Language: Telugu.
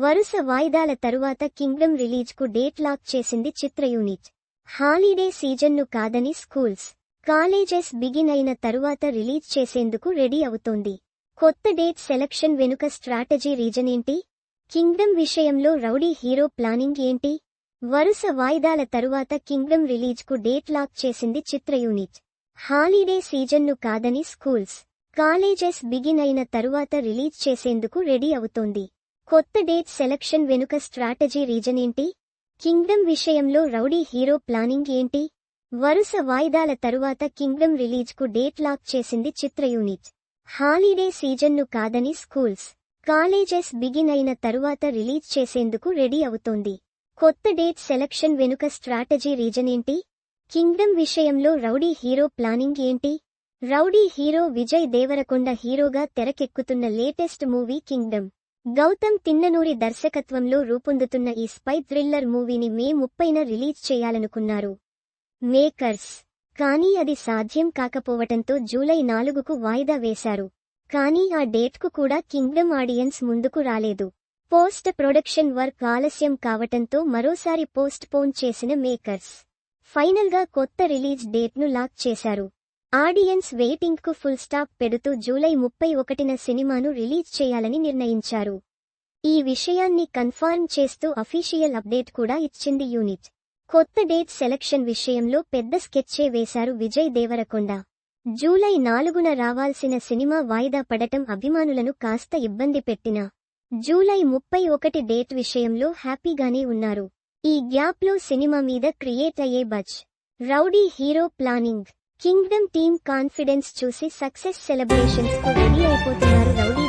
వరుస వాయిదాల తరువాత కింగ్డమ్ రిలీజ్కు డేట్ లాక్ చేసింది చిత్ర యూనిట్. హాలిడే సీజన్ను కాదని స్కూల్స్ కాలేజెస్ బిగిన్ అయిన తరువాత రిలీజ్ చేసేందుకు రెడీ అవుతోంది. కొత్త డేట్ సెలక్షన్ వెనుక స్ట్రాటజీ రీజన్ ఏంటి? కింగ్డమ్ విషయంలో రౌడీ హీరో ప్లానింగ్ ఏంటి? వరుస వాయిదాల తరువాత కింగ్డమ్ రిలీజ్కు డేట్ లాక్ చేసింది చిత్ర యూనిట్. హాలిడే సీజన్ను కాదని స్కూల్స్ కాలేజెస్ బిగిన్ అయిన తరువాత రిలీజ్ చేసేందుకు రెడీ అవుతోంది. కొత్త డేట్ సెలక్షన్ వెనుక స్ట్రాటజీ రీజన్ ఏంటి? కింగ్డమ్ విషయంలో రౌడీ హీరో ప్లానింగ్ ఏంటి? వరుస వాయిదాల తరువాత కింగ్డమ్ రిలీజ్కు డేట్ లాక్ చేసింది చిత్ర యూనిట్. హాలిడే సీజన్ను కాదని స్కూల్స్ కాలేజెస్ బిగిన్ అయిన తరువాత రిలీజ్ చేసేందుకు రెడీ అవుతోంది. కొత్త డేట్ సెలక్షన్ వెనుక స్ట్రాటజీ రీజన్ ఏంటి? కింగ్డమ్ విషయంలో రౌడీ హీరో ప్లానింగ్ ఏంటి? రౌడీ హీరో విజయ్ దేవరకొండ హీరోగా తెరకెక్కుతున్న latest movie Kingdom. Gautam Tinnanuri దర్శకత్వంలో రూపొందుతున్న ఈ స్పై థ్రిల్లర్ మూవీని మే ముప్పైన రిలీజ్ చేయాలనుకున్నారు. మేకర్స్. కానీ అది సాధ్యం కాకపోవటంతో జూలై నాలుగుకు వాయిదా వేశారు. కానీ ఆ డేట్కు కూడా కింగ్డమ్ ఆడియన్స్ ముందుకు రాలేదు. పోస్ట్ ప్రొడక్షన్ వర్క్ ఆలస్యం కావటంతో మరోసారి పోస్ట్ పోన్ చేసిన మేకర్స్. ఫైనల్గా కొత్త రిలీజ్ డేట్ను లాక్ చేశారు. ఆడియన్స్ వెయిటింగ్కు ఫుల్ స్టాప్ పెడుతూ జూలై ముప్పై ఒకటిన సినిమాను రిలీజ్ చేయాలని నిర్ణయించారు. ఈ విషయాన్ని కన్ఫర్మ్ చేస్తూ అఫీషియల్ అప్డేట్ కూడా ఇచ్చింది యూనిట్. కొత్త డేట్ సెలక్షన్ విషయంలో పెద్ద స్కెచ్చే వేశారు విజయ్ దేవరకొండ. జూలై నాలుగున రావాల్సిన సినిమా వాయిదా పడటం అభిమానులను కాస్త ఇబ్బంది పెట్టిన. జూలై ముప్పై ఒకటి డేట్ విషయంలో హ్యాపీగానే ఉన్నారు. ఈ గ్యాప్లో సినిమా మీద క్రియేట్ అయ్యే buzz. Rowdy hero planning. Kingdom team confidence చూసి సక్సెస్ సెలబ్రేషన్స్కు రెడీ అయిపోతున్నారు రౌడీ